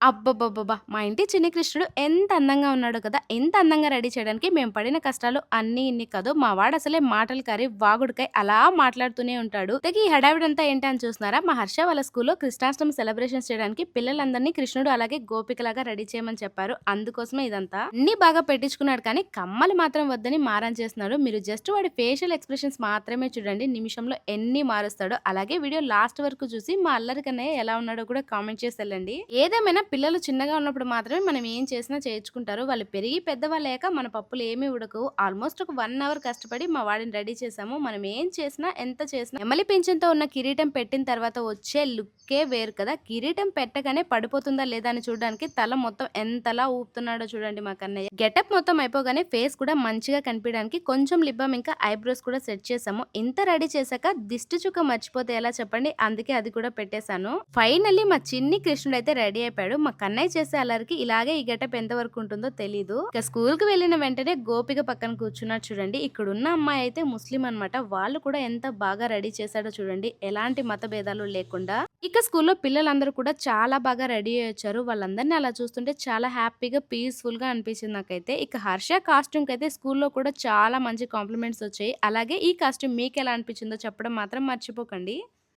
అబ్బబ్బబ్బబ్బా! మా ఇంటి చిన్ని కృష్ణుడు ఎంత అందంగా ఉన్నాడు కదా! ఎంత అందంగా రెడీ చేయడానికి మేము పడిన కష్టాలు అన్ని ఇన్ని కాదు. మా అసలే మాటలు కారి వాగుడికై అలా మాట్లాడుతూనే ఉంటాడు. ఇంతకీ ఈ హడావిడంతా ఏంటి అని చూస్తున్నారా? మా హర్ష వాళ్ళ స్కూల్‌లో కృష్ణాష్టమి సెలబ్రేషన్స్ చేయడానికి పిల్లలందరినీ కృష్ణుడు అలాగే గోపికలాగా రెడీ చేయమని చెప్పారు. అందుకోసమే ఇదంతా. అన్ని బాగా పెట్టించుకున్నాడు కానీ కమ్మలు మాత్రం వద్దని మారం చేస్తున్నాడు. మీరు జస్ట్ వాడి ఫేషియల్ ఎక్స్‌ప్రెషన్స్ మాత్రమే చూడండి. నిమిషంలో ఎన్ని మారుస్తాడో. అలాగే వీడియో లాస్ట్ వరకు చూసి మా అల్లరి కన్నయ్య ఎలా ఉన్నాడో కూడా కామెంట్ చేసి వెళ్ళండి. ఏదేమైనా పిల్లలు చిన్నగా ఉన్నప్పుడు మాత్రమే మనం ఏం చేసినా చేయించుకుంటారు. వాళ్ళు పెరిగి పెద్దవాళ్ళయ్యాక మన పప్పులు ఏమీ ఉడకవు. ఆల్మోస్ట్ ఒక వన్ అవర్ కష్టపడి మా వాడిని రెడీ చేసాము. మనం ఏం చేసినా ఎంత చేసినా ఎమలి పింఛన్తో ఉన్న కిరీటం పెట్టిన తర్వాత వచ్చే లుక్కే వేరు కదా. కిరీటం పెట్టగానే పడిపోతుందా లేదా అని చూడడానికి తల మొత్తం ఎంతలా ఊపుతున్నాడో చూడండి మా కన్నయ్య. గెటప్ మొత్తం అయిపోగానే ఫేస్ కూడా మంచిగా కనిపించడానికి కొంచెం లిబ్బం ఇంకా ఐబ్రోస్ కూడా సెట్ చేసాము. ఇంత రెడీ చేశాక దిష్టి చుక్క మర్చిపోతే ఎలా చెప్పండి? అందుకే అది కూడా పెట్టేశాను. ఫైనల్లీ మా చిన్ని కృష్ణుడు అయితే రెడీ అయిపోయాడు. మా కన్నయ్య చేసే అల్లరికి ఇలాగే ఈ గెటప్ ఎంత వరకు ఉంటుందో తెలీదు. ఇక స్కూల్కి వెళ్ళిన వెంటనే గోపిక పక్కన కూర్చున్నారు చూడండి. ఇక్కడ ఉన్న అమ్మాయి అయితే ముస్లిం అన్నమాట. వాళ్ళు కూడా ఎంత బాగా రెడీ చేశాడో చూడండి. ఎలాంటి మత భేదాలు లేకుండా. ఇక స్కూల్లో పిల్లలందరూ కూడా చాలా బాగా రెడీ అయ్యొచ్చారు వాళ్ళందరినీ అలా చూస్తుంటే చాలా హ్యాపీగా పీస్ఫుల్గా అనిపించింది నాకైతే. ఇక హర్ష కాస్ట్యూమ్కి అయితే స్కూల్లో కూడా చాలా మంచి కాంప్లిమెంట్స్ వచ్చాయి. అలాగే ఈ కాస్ట్యూమ్ మీకు ఎలా అనిపించిందో చెప్పడం మాత్రం మర్చిపోకండి.